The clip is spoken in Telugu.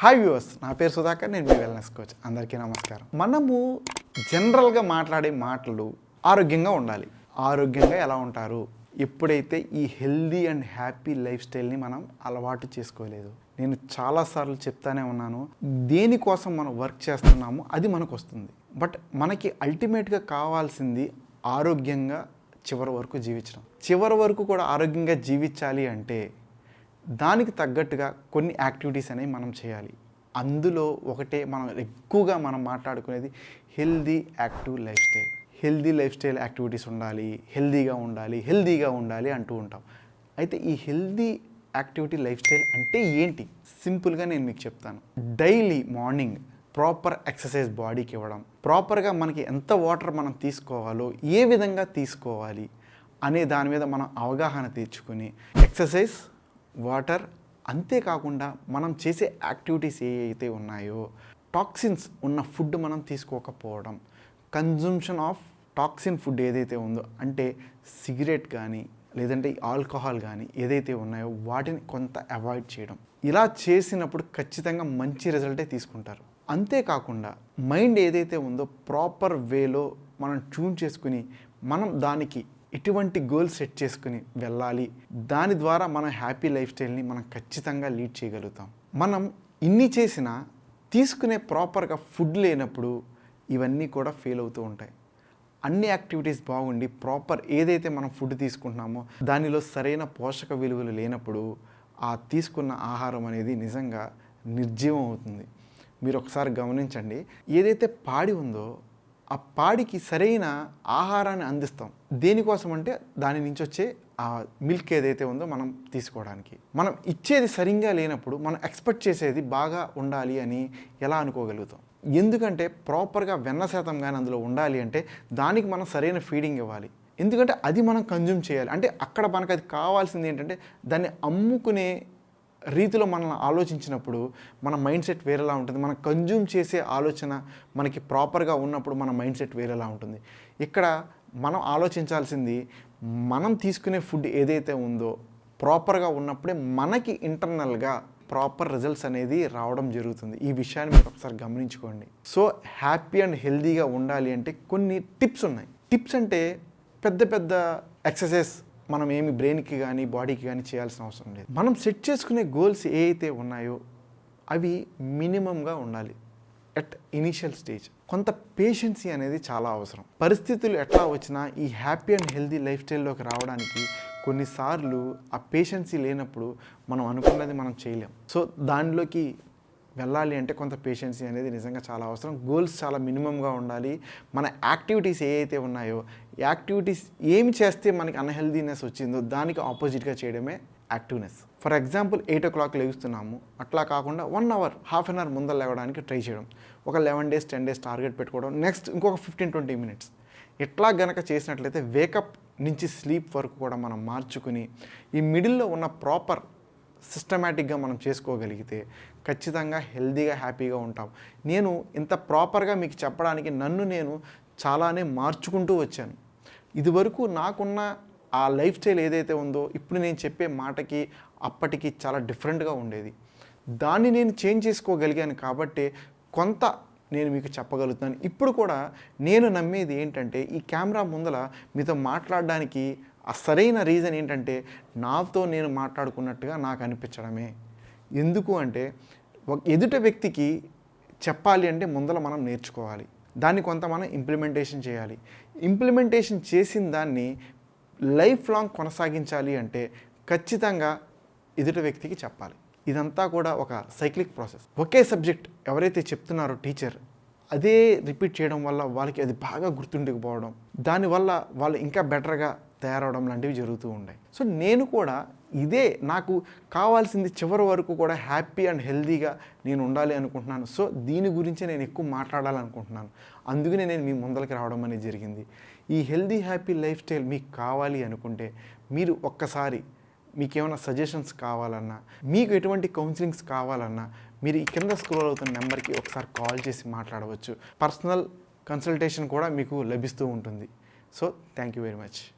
హాయ్ వ్యూవర్స్ నా పేరు సుధాకర్ నేను మీ వెల్నెస్ కోచ్ అందరికీ నమస్కారం. మనము జనరల్గా మాట్లాడే మాటలు ఆరోగ్యంగా ఉండాలి. ఆరోగ్యంగా ఎలా ఉంటారు? ఎప్పుడైతే ఈ హెల్దీ అండ్ హ్యాపీ లైఫ్ స్టైల్ని మనం అలవాటు చేసుకోలేదు. నేను చాలాసార్లు చెప్తానే ఉన్నాను దేనికోసం మనం వర్క్ చేస్తున్నామో అది మనకు వస్తుంది. బట్ మనకి అల్టిమేట్గా కావాల్సింది ఆరోగ్యంగా చివరి వరకు జీవించడం. చివరి వరకు కూడా ఆరోగ్యంగా జీవించాలి అంటే దానికి తగ్గట్టుగా కొన్ని యాక్టివిటీస్ అనేవి మనం చేయాలి. అందులో ఒకటే మనం ఎక్కువగా మనం మాట్లాడుకునేది healthy active lifestyle. Healthy lifestyle activities ఉండాలి హెల్దీగా ఉండాలి హెల్దీగా ఉండాలి అంటూ ఉంటాం. అయితే ఈ హెల్దీ యాక్టివిటీ లైఫ్ స్టైల్ అంటే ఏంటి? సింపుల్గా నేను మీకు చెప్తాను. డైలీ మార్నింగ్ ప్రాపర్ ఎక్సర్సైజ్ బాడీకి ఇవ్వడం ప్రాపర్గా మనకి ఎంత వాటర్ మనం తీసుకోవాలో ఏ విధంగా తీసుకోవాలి అనే దాని మీద మనం అవగాహన తెచ్చుకుని ఎక్సర్సైజ్ వాటర్ అంతేకాకుండా మనం చేసే యాక్టివిటీస్ ఏ అయితే ఉన్నాయో టాక్సిన్స్ ఉన్న ఫుడ్ మనం తీసుకోకపోవడం కన్జంప్షన్ ఆఫ్ టాక్సిన్ ఫుడ్ ఏదైతే ఉందో అంటే సిగరెట్ కానీ లేదంటే ఆల్కహాల్ కానీ ఏదైతే ఉన్నాయో వాటిని కొంత అవాయిడ్ చేయడం. ఇలా చేసినప్పుడు ఖచ్చితంగా మంచి రిజల్టే తీసుకుంటారు. అంతేకాకుండా మైండ్ ఏదైతే ఉందో ప్రాపర్ వేలో మనం ట్యూన్ చేసుకుని మనం దానికి ఎటువంటి గోల్ సెట్ చేసుకుని వెళ్ళాలి దాని ద్వారా మనం హ్యాపీ లైఫ్ స్టైల్ని మనం ఖచ్చితంగా లీడ్ చేయగలుగుతాం. మనం ఇన్ని చేసినా తీసుకునే ప్రాపర్గా ఫుడ్ లేనప్పుడు ఇవన్నీ కూడా ఫెయిల్ అవుతూ ఉంటాయి. అన్ని యాక్టివిటీస్ బాగుండి ప్రాపర్ ఏదైతే మనం ఫుడ్ తీసుకుంటున్నామో దానిలో సరైన పోషక విలువలు లేనప్పుడు ఆ తీసుకున్న ఆహారం అనేది నిజంగా నిర్జీవం అవుతుంది. మీరు ఒకసారి గమనించండి ఏదైతే పాడి ఉందో ఆ పాడికి సరైన ఆహారాన్ని అందిస్తాం. దేనికోసం అంటే దాని నుంచి వచ్చే ఆ మిల్క్ ఏదైతే ఉందో మనం తీసుకోవడానికి. మనం ఇచ్చేది సరిగ్గా లేనప్పుడు మనం ఎక్స్పెక్ట్ చేసేది బాగా ఉండాలి అని ఎలా అనుకోగలుగుతాం? ఎందుకంటే ప్రాపర్గా వెన్న శాతం కానీ అందులో ఉండాలి అంటే దానికి మనం సరైన ఫీడింగ్ ఇవ్వాలి. ఎందుకంటే అది మనం కన్జ్యూమ్ చేయాలి. అంటే అక్కడ మనకు అది కావాల్సింది ఏంటంటే దాన్ని అమ్ముకునే రీతిలో మనం ఆలోచించినప్పుడు మన మైండ్ సెట్ వేరేలా ఉంటుంది. మనం కన్జ్యూమ్ చేసే ఆలోచన మనకి ప్రాపర్గా ఉన్నప్పుడు మన మైండ్ సెట్ వేరేలా ఉంటుంది. ఇక్కడ మనం ఆలోచించాల్సింది మనం తీసుకునే ఫుడ్ ఏదైతే ఉందో ప్రాపర్గా ఉన్నప్పుడే మనకి ఇంటర్నల్గా ప్రాపర్ రిజల్ట్స్ అనేది రావడం జరుగుతుంది. ఈ విషయాన్ని మీరు ఒకసారి గమనించుకోండి. సో హ్యాపీ అండ్ హెల్దీగా ఉండాలి అంటే కొన్ని టిప్స్ ఉన్నాయి. టిప్స్ అంటే పెద్ద పెద్ద ఎక్సర్సైజ్ మనం ఏమి బ్రెయిన్కి కానీ బాడీకి కానీ చేయాల్సిన అవసరం లేదు. మనం సెట్ చేసుకునే గోల్స్ ఏ అయితే ఉన్నాయో అవి మినిమంగా ఉండాలి. ఎట్ ఇనిషియల్ స్టేజ్ కొంత పేషెన్సీ అనేది చాలా అవసరం. పరిస్థితులు ఎట్లా వచ్చినా ఈ హ్యాపీ అండ్ హెల్దీ లైఫ్ స్టైల్లోకి రావడానికి కొన్నిసార్లు ఆ పేషెన్సీ లేనప్పుడు మనం అనుకున్నది మనం చేయలేం. సో దానిలోకి వెళ్ళాలి అంటే కొంత పేషెన్సీ అనేది నిజంగా చాలా అవసరం. గోల్స్ చాలా మినిమంగా ఉండాలి. మన యాక్టివిటీస్ ఏవైతే ఉన్నాయో యాక్టివిటీస్ ఏమి చేస్తే మనకి అన్హెల్దీనెస్ వచ్చిందో దానికి ఆపోజిట్గా చేయడమే activeness for example eight o'clock లేస్తున్నాము అట్లా కాకుండా one hour half an hour ముందర లేవడానికి ట్రై చేయడం. ఒక eleven days ten days target పెట్టుకోవడం. నెక్స్ట్ ఇంకొక ఫిఫ్టీన్ ట్వంటీ మినిట్స్ ఎట్లా గనక చేసినట్లయితే వేకప్ నుంచి స్లీప్ వరకు కూడా మనం మార్చుకుని ఈ మిడిల్లో ఉన్న ప్రాపర్ సిస్టమేటిక్గా మనం చేసుకోగలిగితే ఖచ్చితంగా హెల్దీగా హ్యాపీగా ఉంటాం. నేను ఇంత ప్రాపర్గా మీకు చెప్పడానికి నన్ను నేను చాలానే మార్చుకుంటూ వచ్చాను. ఇదివరకు నాకున్న ఆ లైఫ్ స్టైల్ ఏదైతే ఉందో ఇప్పుడు నేను చెప్పే మాటకి అప్పటికి చాలా డిఫరెంట్గా ఉండేది. దాన్ని నేను చేంజ్ చేసుకోగలిగాను కాబట్టి కొంత నేను మీకు చెప్పగలుగుతాను ఇప్పుడు కూడా నేను నమ్మేది ఏంటంటే ఈ కెమెరా ముందల మీతో మాట్లాడడానికి ఆ సరైన రీజన్ ఏంటంటే నాతో నేను మాట్లాడుకున్నట్టుగా నాకు అనిపించడమే. ఎందుకు అంటే ఎదుట వ్యక్తికి చెప్పాలి అంటే ముందల మనం నేర్చుకోవాలి. దాన్ని కొంత మనం ఇంప్లిమెంటేషన్ చేయాలి. ఇంప్లిమెంటేషన్ చేసిన దాన్ని లైఫ్ లాంగ్ కొనసాగించాలి అంటే ఖచ్చితంగా ఎదుట వ్యక్తికి చెప్పాలి. ఇదంతా కూడా ఒక సైక్లిక్ ప్రాసెస్ ఒకే సబ్జెక్ట్ ఎవరైతే చెప్తున్నారో టీచర్ అదే రిపీట్ చేయడం వల్ల వాళ్ళకి అది బాగా గుర్తుండిపోవడం. దానివల్ల వాళ్ళు ఇంకా బెటర్గా తయారవడం లాంటివి జరుగుతూ ఉండే సో నేను కూడా ఇదే నాకు కావాల్సింది చివరి వరకు కూడా హ్యాపీ అండ్ హెల్దీగా నేను ఉండాలి అనుకుంటున్నాను. సో దీని గురించి నేను ఎక్కువ మాట్లాడాలనుకుంటున్నాను. అందుకనే నేను మీ ముందలకి రావడం అనేది జరిగింది. ఈ హెల్దీ హ్యాపీ లైఫ్ స్టైల్ మీకు కావాలి అనుకుంటే మీరు ఒక్కసారి మీకు ఏమైనా సజెషన్స్ కావాలన్నా మీకు ఎటువంటి కౌన్సిలింగ్స్ కావాలన్నా మీరు ఈ కింద స్క్రోల్ అవుతున్న నెంబర్కి ఒకసారి కాల్ చేసి మాట్లాడవచ్చు. పర్సనల్ కన్సల్టేషన్ కూడా మీకు లభిస్తూ ఉంటుంది. So thank you very much.